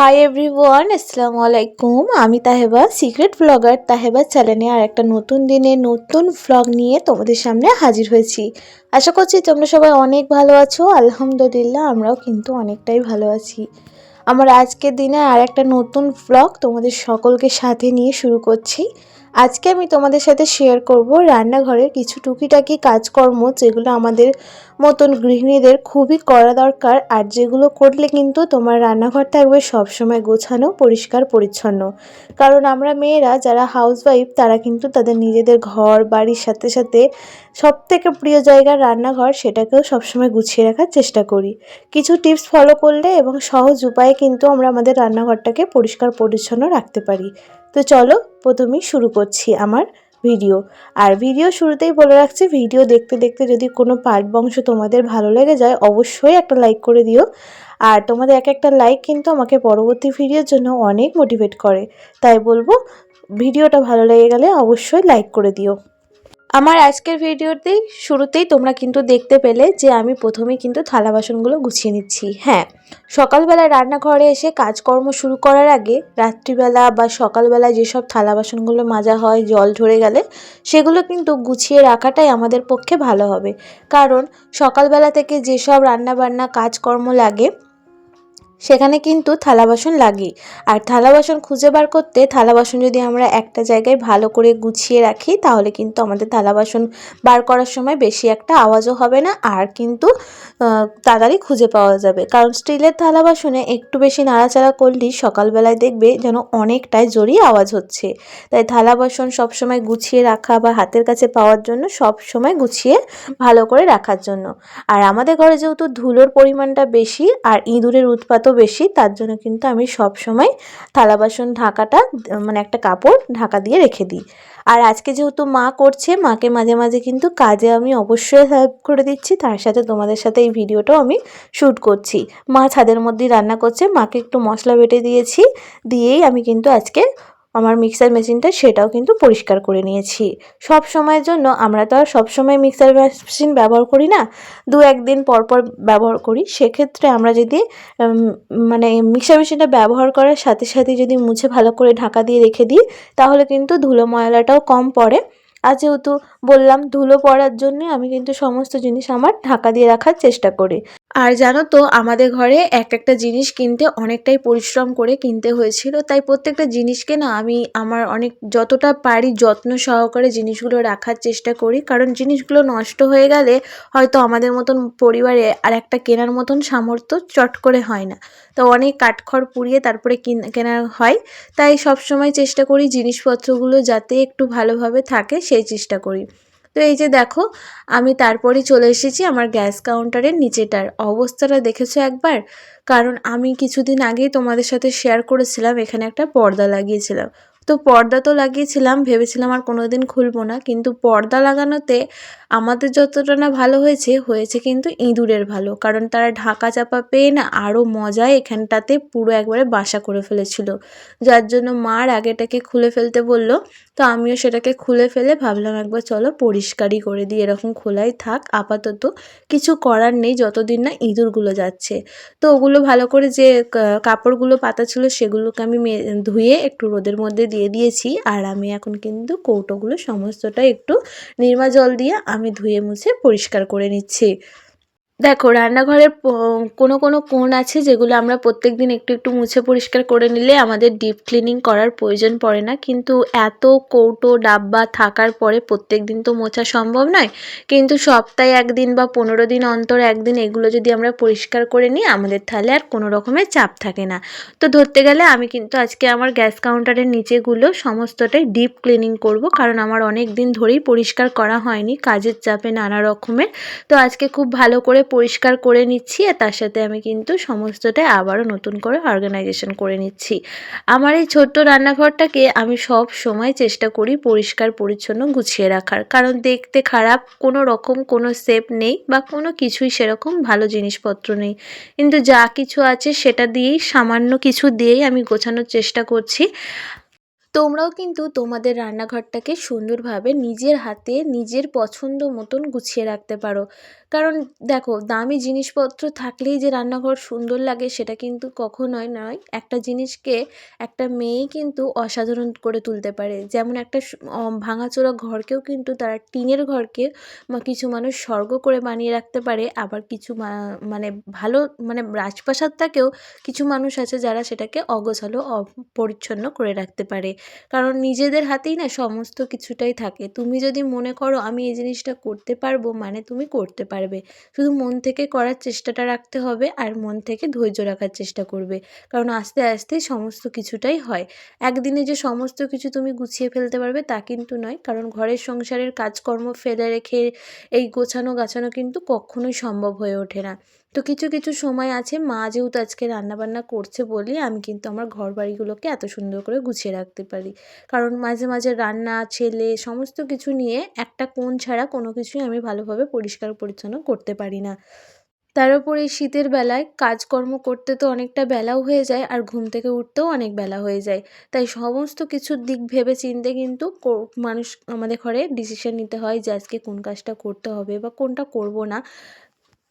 Hi everyone আসসালামু আলাইকুম আমি তাহেবা সিক্রেট ব্লগার তাহেবা চ্যানেলে আর একটা নতুন দিনে নতুন ভ্লগ নিয়ে তোমাদের সামনে হাজির হয়েছি। আশা করছি তোমরা সবাই অনেক ভালো আছো। আলহামদুলিল্লাহ, আমরাও কিন্তু অনেকটাই ভালো আছি। আমার আজকের দিনে আর একটা নতুন ভ্লগ তোমাদের সকলকে সাথে নিয়ে শুরু করছি। আজকে আমি তোমাদের সাথে শেয়ার করব রান্নাঘরের কিছু টুকিটাকি কাজকর্ম যেগুলো আমাদের মতন গৃহিণীদের খুবই করা দরকার আর যেগুলো করলে কিন্তু তোমার রান্নাঘর থাকবে সবসময় গোছানো, পরিষ্কার, পরিচ্ছন্ন। কারণ আমরা মেয়েরা যারা হাউসওয়াইফ তারা কিন্তু তাদের নিজেদের ঘর, বাড়ির সাথে সাথে সব থেকে প্রিয় জায়গার রান্নাঘর সেটাকেও সবসময় গুছিয়ে রাখার চেষ্টা করি। কিছু টিপস ফলো করলে এবং সহজ উপায়ে কিন্তু আমরা আমাদের রান্নাঘরটাকে পরিষ্কার, পরিচ্ছন্ন রাখতে পারি। তো চলো প্রথমেই শুরু করছি আমার ভিডিও। আর ভিডিও শুরুতেই বলে রাখছি, ভিডিও দেখতে দেখতে যদি কোনো পার্ট বংশ তোমাদের ভালো লেগে যায়, অবশ্যই একটা লাইক করে দিও। আর তোমাদের এক একটা লাইক কিন্তু আমাকে পরবর্তী ভিডিওর জন্য অনেক মোটিভেট করে। তাই বলব, ভিডিওটা ভালো লেগে গেলে অবশ্যই লাইক করে দিও। আমার আজকের ভিডিওতেই শুরুতেই তোমরা কিন্তু দেখতে পেলে যে আমি প্রথমেই কিন্তু থালা বাসনগুলো গুছিয়ে নিচ্ছি। হ্যাঁ সকালবেলা রান্নাঘরে এসে কাজকর্ম শুরু করার আগে রাত্রিবেলা বা সকালবেলা যেসব থালা বাসনগুলো মাজা হয়, জল ঝরে গেলে সেগুলো কিন্তু গুছিয়ে রাখাটাই আমাদের পক্ষে ভালো হবে। কারণ সকালবেলা থেকে যেসব রান্নাবান্না, কাজকর্ম লাগে সেখানে কিন্তু থালা বাসন লাগে। আর থালা বাসন খুঁজে বার করতে থালা বাসন যদি আমরা একটা জায়গায় ভালো করে গুছিয়ে রাখি, তাহলে কিন্তু আমাদের থালা বাসন বার করার সময় বেশি একটা আওয়াজও হবে না, আর কিন্তু তাড়াতাড়ি খুঁজে পাওয়া যাবে। কারণ স্টিলের থালা বাসনে একটু বেশি নাড়াচাড়া করলেই সকালবেলায় দেখবে যেন অনেকটাই জোরই আওয়াজ হচ্ছে। তাই থালা বাসন সবসময় গুছিয়ে রাখা বা হাতের কাছে পাওয়ার জন্য সব সময় গুছিয়ে ভালো করে রাখার জন্য। আর আমাদের ঘরে যেহেতু ধুলোর পরিমাণটা বেশি, আর ইঁদুরের উৎপাতও বেশি, তার জন্য কিন্তু আমি সব সময় থালা বাসন ঢাকাটা মানে একটা কাপড় ঢাকা দিয়ে রেখে দিই। আর আজকে যেহেতু মা করছে, মাকে মাঝে মাঝে কিন্তু কাজে আমি অবশ্যই হেল্প করে দিচ্ছি। তার সাথে তোমাদের সাথে এই ভিডিওটাও আমি শ্যুট করছি। মা ছাদের মধ্যেই রান্না করছে, মাকে একটু মশলা বেটে দিয়েছি, দিয়েই আমি কিন্তু আজকে আমার মিক্সার মেশিনটা সেটাও কিন্তু পরিষ্কার করে নিয়েছি। সব সময়ের জন্য আমরা তো আর সবসময় মিক্সার মেশিন ব্যবহার করি না। দু একদিন পরপর পর ব্যবহার করি। সেক্ষেত্রে আমরা যদি মানে মিক্সার মেশিনটা ব্যবহার করার সাথে সাথে যদি মুছে ভালো করে ঢাকা দিয়ে রেখে দিই, তাহলে কিন্তু ধুলো ময়লাটাও কম পড়ে। আর যেহেতু বললাম ধুলো পড়ার জন্যে আমি কিন্তু সমস্ত জিনিস আমার ঢাকা দিয়ে রাখার চেষ্টা করি। আর জানো তো, আমাদের ঘরে এক একটা জিনিস কিনতে অনেকটাই পরিশ্রম করে কিনতে হয়েছিল। তাই প্রত্যেকটা জিনিসকে না আমি আমার অনেক যতটা পারি যত্ন সহকারে জিনিসগুলো রাখার চেষ্টা করি। কারণ জিনিসগুলো নষ্ট হয়ে গেলে হয়তো আমাদের মতন পরিবারে আর একটা কেনার মতন সামর্থ্য চট করে হয় না। তো অনেক কাঠখড় পুড়িয়ে তারপরে কেনা হয়। তাই সবসময় চেষ্টা করি জিনিসপত্রগুলো যাতে একটু ভালোভাবে থাকে সেই চেষ্টা করি। তো এই যে দেখো, আমি তারপরে চলে এসেছি আমার গ্যাস কাউন্টারের নিচেটার। অবস্থাটা দেখেছ একবার? কারণ আমি কিছুদিন আগেই তোমাদের সাথে শেয়ার করেছিলাম, এখানে একটা পর্দা লাগিয়েছিলাম। তো পর্দা তো লাগিয়েছিলাম, ভেবেছিলাম আর কোনো দিন খুলবো না। কিন্তু পর্দা লাগানোতে আমাদের যতটা না ভালো হয়েছে হয়েছে কিন্তু ইঁদুরের ভালো। কারণ তারা ঢাকা চাপা পেয়ে না আরও মজায় এখানটাতে পুরো একবারে বাসা করে ফেলেছিল। যার জন্য মার আগেটাকে খুলে ফেলতে বলল, তো আমিও সেটাকে খুলে ফেলে ভাবলাম একবার চলো পরিষ্কারই করে দিই, এরকম খোলাই থাক। আপাতত কিছু করার নেই, যতদিন না ইঁদুরগুলো যাচ্ছে। তো ওগুলো ভালো করে যে কাপড়গুলো পাতা ছিল সেগুলোকে আমি ধুয়ে একটু রোদের মধ্যে দিয়ে দিয়েছি। আর আমি এখন কিন্তু কৌটোগুলো সমস্তটা একটু নির্মা জল দিয়ে আমি ধুয়ে মুছে পরিষ্কার করে নিচ্ছি। দেখো রান্নাঘরের কোনো কোনো কোণ আছে যেগুলো আমরা প্রত্যেক দিন একটু একটু মুছে পরিষ্কার করে নিলে আমাদের ডিপ ক্লিনিং করার প্রয়োজন পড়ে না। কিন্তু এত কৌটো ডাব্বা থাকার পরে প্রত্যেক দিন তো মোছা সম্ভব নয়। কিন্তু সপ্তাহে একদিন বা পনেরো দিন অন্তর একদিন এগুলো যদি আমরা পরিষ্কার করে নিই, আমাদের তাহলে আর কোনো রকমের চাপ থাকে না। তো ধরতে গেলে আমি কিন্তু আজকে আমার গ্যাস কাউন্টারের নিচেগুলো সমস্তটাই ডিপ ক্লিনিং করব, কারণ আমার অনেক দিন ধরেই পরিষ্কার করা হয়নি, কাজের চাপে নানা রকমের। তো আজকে খুব ভালো করে পরিষ্কার করে নিচ্ছি আর তার সাথে আমি কিন্তু সমস্তটাই আবারও নতুন করে অর্গানাইজেশন করে নিচ্ছি। আমার এই ছোট্ট রান্নাঘরটাকে আমি সব সময় চেষ্টা করি পরিষ্কার, পরিচ্ছন্ন গুছিয়ে রাখার। কারণ দেখতে খারাপ, কোনো রকম কোনো সেপ নেই বা কোনো কিছুই সেরকম ভালো জিনিসপত্র নেই। কিন্তু যা কিছু আছে সেটা দিয়েই, সামান্য কিছু দিয়েই আমি গোছানোর চেষ্টা করছি। তোমরাও কিন্তু তোমাদের রান্নাঘরটাকে সুন্দরভাবে নিজের হাতে, নিজের পছন্দ মতন গুছিয়ে রাখতে পারো। কারণ দেখো, দামি জিনিসপত্র থাকলেই যে রান্নাঘর সুন্দর লাগে সেটা কিন্তু কখনোই নয়। একটা জিনিসকে একটা মেয়েই কিন্তু অসাধারণ করে তুলতে পারে। যেমন একটা ভাঙাচোরা ঘরকেও কিন্তু তারা টিনের ঘরকে কিছু মানুষ স্বর্গ করে বানিয়ে রাখতে পারে। আবার কিছু মানে ভালো মানে রাজপ্রাসাদটাকেও কিছু মানুষ আছে যারা সেটাকে অগোছালো, অপরিচ্ছন্ন করে রাখতে পারে। কারণ নিজেদের হাতেই না সমস্ত কিছুটাই থাকে। তুমি যদি মনে করো, আমি এই জিনিসটা করতে পারব মানে তুমি করতে পারবে। শুধু মন থেকে করার চেষ্টাটা রাখতে হবে আর মন থেকে ধৈর্য রাখার চেষ্টা করবে। কারণ আস্তে আস্তে সমস্ত কিছুটাই হয়। একদিনে যে সমস্ত কিছু তুমি গুছিয়ে ফেলতে পারবে তা কিন্তু নয়। কারণ ঘরের সংসারের কাজকর্ম ফেলে রেখে এই গোছানো গাছানো কিন্তু কখনোই সম্ভব হয়ে ওঠে না। তো কিছু কিছু সময় আছে, মা যেহেতু আজকে রান্নাবান্না করছে বলে আমি কিন্তু আমার ঘর বাড়িগুলোকে এত সুন্দর করে গুছিয়ে রাখতে পারি। কারণ মাঝে মাঝে রান্না, ছেলে সমস্ত কিছু নিয়ে একটা কোণ ছাড়া কোনো কিছুই আমি ভালোভাবে পরিষ্কার পরিচ্ছন্ন করতে পারি না। তার উপর এই শীতের বেলায় কাজকর্ম করতে তো অনেকটা বেলাও হয়ে যায় আর ঘুম থেকে উঠতেও অনেক বেলা হয়ে যায়। তাই সমস্ত কিছুর দিক ভেবে চিন্তে কিন্তু মানুষ আমাদের ঘরে ডিসিশন নিতে হয় যে আজকে কোন কাজটা করতে হবে বা কোনটা করব না।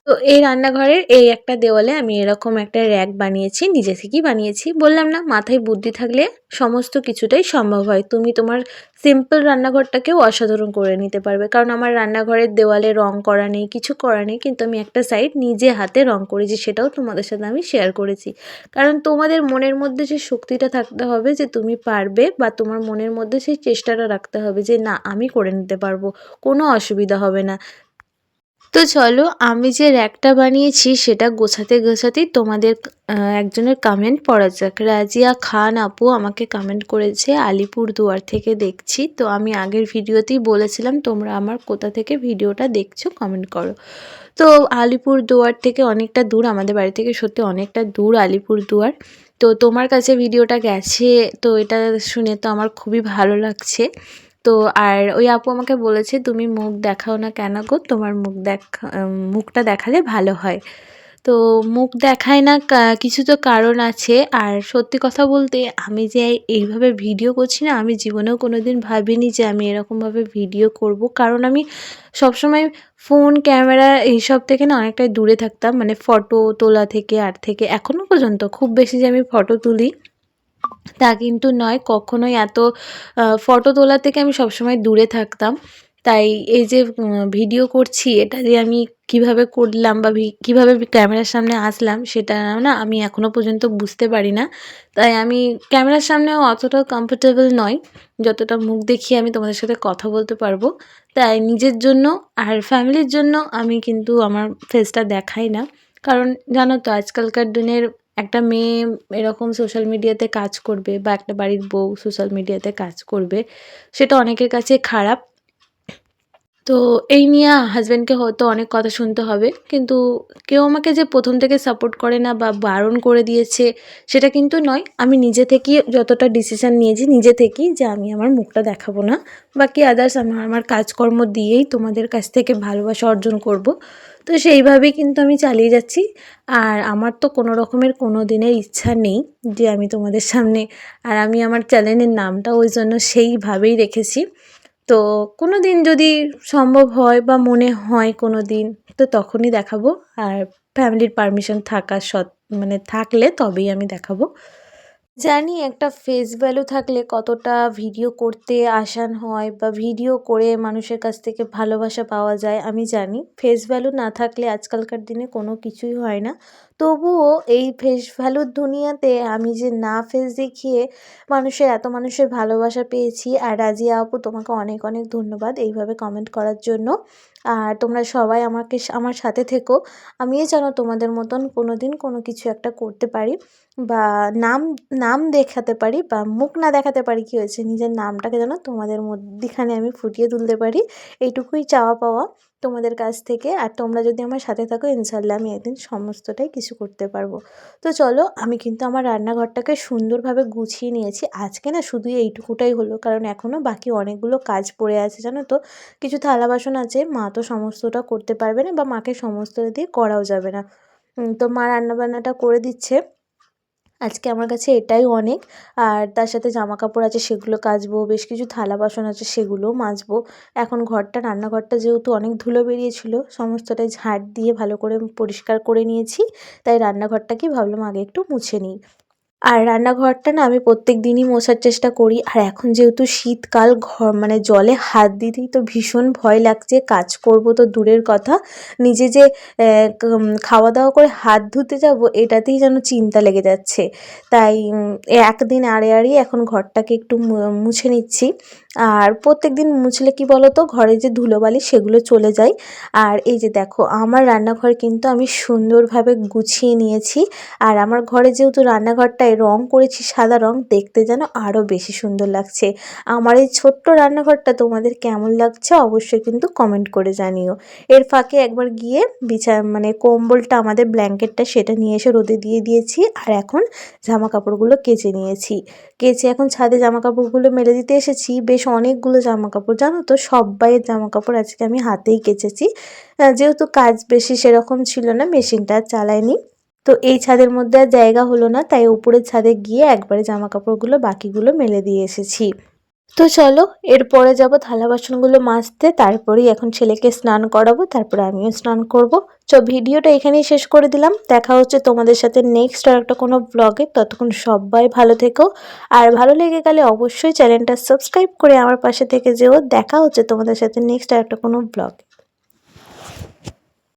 তো এই রান্নাঘরের এই একটা দেওয়ালে আমি এরকম একটা র্যাক বানিয়েছি, নিজে থেকেই বানিয়েছি। বললাম না, মাথায় বুদ্ধি থাকলে সমস্ত কিছুটাই সম্ভব হয়। তুমি তোমার সিম্পল রান্নাঘরটাকেও অসাধারণ করে নিতে পারবে। কারণ আমার রান্নাঘরের দেওয়ালে রং করা নেই, কিছু করা নেই, কিন্তু আমি একটা সাইড নিজে হাতে রং করেছি, সেটাও তোমাদের সাথে আমি শেয়ার করেছি। কারণ তোমাদের মনের মধ্যে যে শক্তিটা থাকতে হবে যে তুমি পারবে বা তোমার মনের মধ্যে সেই চেষ্টাটা রাখতে হবে যে, না, আমি করে নিতে পারব, কোনো অসুবিধা হবে না। তো চলো, আমি যে র্যাকটা বানিয়েছি সেটা গোছাতে গোছাতেই তোমাদের একজনের কামেন্ট পড়া যাক। রাজিয়া খান আপু আমাকে কামেন্ট করেছে, আলিপুর দুয়ার থেকে দেখছি। তো আমি আগের ভিডিওতেই বলেছিলাম, তোমরা আমার কোথা থেকে ভিডিওটা দেখছ কমেন্ট করো। তো আলিপুর দুয়ার থেকে অনেকটা দূর, আমাদের বাড়ি থেকে সত্যি অনেকটা দূর আলিপুর দুয়ার। তো তোমার কাছে ভিডিওটা গেছে, তো এটা শুনে তো আমার খুবই ভালো লাগছে। তো আর ওই আপু আমাকে বলেছে, তুমি মুখ দেখাও না কেন গো? তোমার মুখ দেখা মুখটা দেখালে ভালো হয়। তো মুখ দেখায় না কিছু তো কারণ আছে। আর সত্যি কথা বলতে, আমি যে এইভাবে ভিডিও করছি না, আমি জীবনেও কোনো দিন ভাবিনি যে আমি এরকমভাবে ভিডিও করব। কারণ আমি সবসময় ফোন, ক্যামেরা এইসব থেকে না অনেকটাই দূরে থাকতাম। মানে ফটো তোলা থেকে, আর থেকে এখনও পর্যন্ত খুব বেশি যে আমি ফটো তুলি। তা কিন্তু নয়, কখনোই এত ফটো তোলা থেকে আমি সবসময় দূরে থাকতাম। তাই এই যে ভিডিও করছি, এটা যে আমি কীভাবে করলাম বা কীভাবে ক্যামেরার সামনে আসলাম, সেটা না আমি এখনও পর্যন্ত বুঝতে পারি না। তাই আমি ক্যামেরার সামনে অতটা কমফোর্টেবল নয়, যতটা মুখ দেখিয়ে আমি তোমাদের সাথে কথা বলতে পারব। তাই নিজের জন্য আর ফ্যামিলির জন্য আমি কিন্তু আমার ফেসটা দেখাই না। কারণ জানো তো, আজকালকার দিনের একটা মেয়ে এরকম সোশ্যাল মিডিয়াতে কাজ করবে বা একটা বাড়ির বউ সোশ্যাল মিডিয়াতে কাজ করবে, সেটা অনেকের কাছে খারাপ। তো এই নিয়ে হাজব্যান্ডকে হয়তো অনেক কথা শুনতে হবে। কিন্তু কেউ আমাকে যে প্রথম থেকে সাপোর্ট করে না বা বারণ করে দিয়েছে, সেটা কিন্তু নয়। আমি নিজে থেকেই যতটা ডিসিশান নিয়েছি, নিজে থেকেই যে আমি আমার মুখটা দেখাবো না। বাকি আদার্স আমার আমার কাজকর্ম দিয়েই তোমাদের কাছ থেকে ভালোবাসা অর্জন করব। তো সেইভাবেই কিন্তু আমি চালিয়ে যাচ্ছি। আর আমার তো কোনো রকমের কোনো দিনের ইচ্ছা নেই যে আমি তোমাদের সামনে, আর আমি আমার চ্যানেলের নামটা ওই জন্য সেইভাবেই রেখেছি। তো কোনো দিন যদি সম্ভব হয় বা মনে হয় কোনো দিন তো তখনই দেখাবো। আর ফ্যামিলির পারমিশন থাকা সৎ মানে থাকলে তবেই আমি দেখাবো। জানি একটা ফেস ভ্যালু থাকলে কতটা ভিডিও করতে আসান হয় বা ভিডিও করে মানুষের কাছ থেকে ভালোবাসা পাওয়া যায়, আমি জানি। ফেস ভ্যালু না থাকলে আজকালকার দিনে কোনো কিছুই হয় না। তবুও এই ফেস ভ্যালুর দুনিয়াতে আমি যে না ফেস দেখিয়ে মানুষের, এত মানুষের ভালোবাসা পেয়েছি আর রাজিয়া আপু তোমাকে অনেক অনেক ধন্যবাদ এইভাবে কমেন্ট করার জন্য। আর তোমরা সবাই আমাকে, আমার সাথে থেকো। আমিও যেন তোমাদের মতন কোনো দিন কোনো কিছু একটা করতে পারি বা নাম নাম দেখাতে পারি বা মুখ না দেখাতে পারি কী হয়েছে, নিজের নামটাকে যেন তোমাদের মধ্যিখানে আমি ফুটিয়ে তুলতে পারি। এইটুকুই চাওয়া পাওয়া। তোমাদের কাছ থেকে আর তোমরা যদি আমার সাথে থাকো ইনশাল্লাহ আমি একদিন সমস্তটাই কিছু করতে পারব। তো চলো, আমি কিন্তু আমার রান্নাঘরটাকে সুন্দরভাবে গুছিয়ে নিয়েছি। আজকে না শুধু এইটুকুটাই হলো, কারণ এখনও বাকি অনেকগুলো কাজ পড়ে আছে, জানো তো? কিছু থালা বাসন আছে, মা তো সমস্তটা করতে পারবে না বা মাকে সমস্তটা দিয়ে করাও যাবে না। তো মা রান্নাবান্নাটা করে দিচ্ছে। আজকে আমার কাছে এটাই অনেক। আর তার সাথে জামা কাপড় আছে, সেগুলো কাচবো, বেশ কিছু থালা বাসন আছে সেগুলোও মাজবো। এখন ঘরটা, রান্নাঘরটা যেহেতু অনেক ধুলো বেরিয়েছিল, সমস্তটাই ঝাড় দিয়ে ভালো করে পরিষ্কার করে নিয়েছি। তাই রান্নাঘরটাকে ভাবলাম আগে একটু মুছে নিই। আর রান্নাঘরটা না আমি প্রত্যেক দিনই মোছার চেষ্টা করি। আর এখন যেহেতু শীতকাল, ঘর মানে জলে হাত দিতেই তো ভীষণ ভয় লাগছে, কাজ করব তো দূরের কথা। নিজে যে খাওয়া দাওয়া করে হাত ধুতে যাব, এটাতেই যেন চিন্তা লেগে যাচ্ছে। তাই একদিন আড়ে আড়ে এখন ঘরটাকে একটু মুছে নিচ্ছি। আর প্রত্যেক দিন মুছলে কি বলো তো ঘরে যে ধুলোবালি সেগুলো চলে যায়। আর এই যে দেখো, আমার রান্নাঘর কিন্তু আমি সুন্দরভাবে গুছিয়ে নিয়েছি। আর আমার ঘরে যেহেতু রান্নাঘরটায় রং করেছি সাদা রং, দেখতে যেন আরও বেশি সুন্দর লাগছে। আমার এই ছোট্ট রান্নাঘরটা তোমাদের কেমন লাগছে অবশ্যই কিন্তু কমেন্ট করে জানিও। এর ফাঁকে একবার গিয়ে বিছা মানে কম্বলটা আমাদের ব্ল্যাঙ্কেটটা সেটা নিয়ে এসে রোদে দিয়ে দিয়েছি। আর এখন জামা কাপড়গুলো কেচে নিয়েছি। কেচে এখন ছাদে জামা কাপড়গুলো মেলে দিতে এসেছি। বেশ অনেকগুলো জামা কাপড় জানো তো? সব্বাইয়ের জামা কাপড় আজকে আমি হাতেই কেচেছি। যেহেতু কাজ বেশি সেরকম ছিল না, মেশিনটা আর চালাইনি। তো এই ছাদের মধ্যে আর জায়গা হলো না, তাই উপরের ছাদে গিয়ে একবারে জামা কাপড়গুলো বাকিগুলো মেলে দিয়ে এসেছি। তো চলো, এরপরে যাব থালা বাসনগুলো মাজতে, তারপরেই এখন ছেলেকে স্নান করাবো, তারপরে আমিও স্নান করব। তো ভিডিওটা এখানেই শেষ করে দিলাম। দেখা হচ্ছে তোমাদের সাথে নেক্সট আর একটা কোনো ব্লগে ততক্ষণ সবাই ভালো থেকো। আর ভালো লেগে গেলে অবশ্যই চ্যানেলটা সাবস্ক্রাইব করে আমার পাশে থেকে যেও। দেখা হচ্ছে তোমাদের সাথে নেক্সট আর একটা কোনো ব্লগে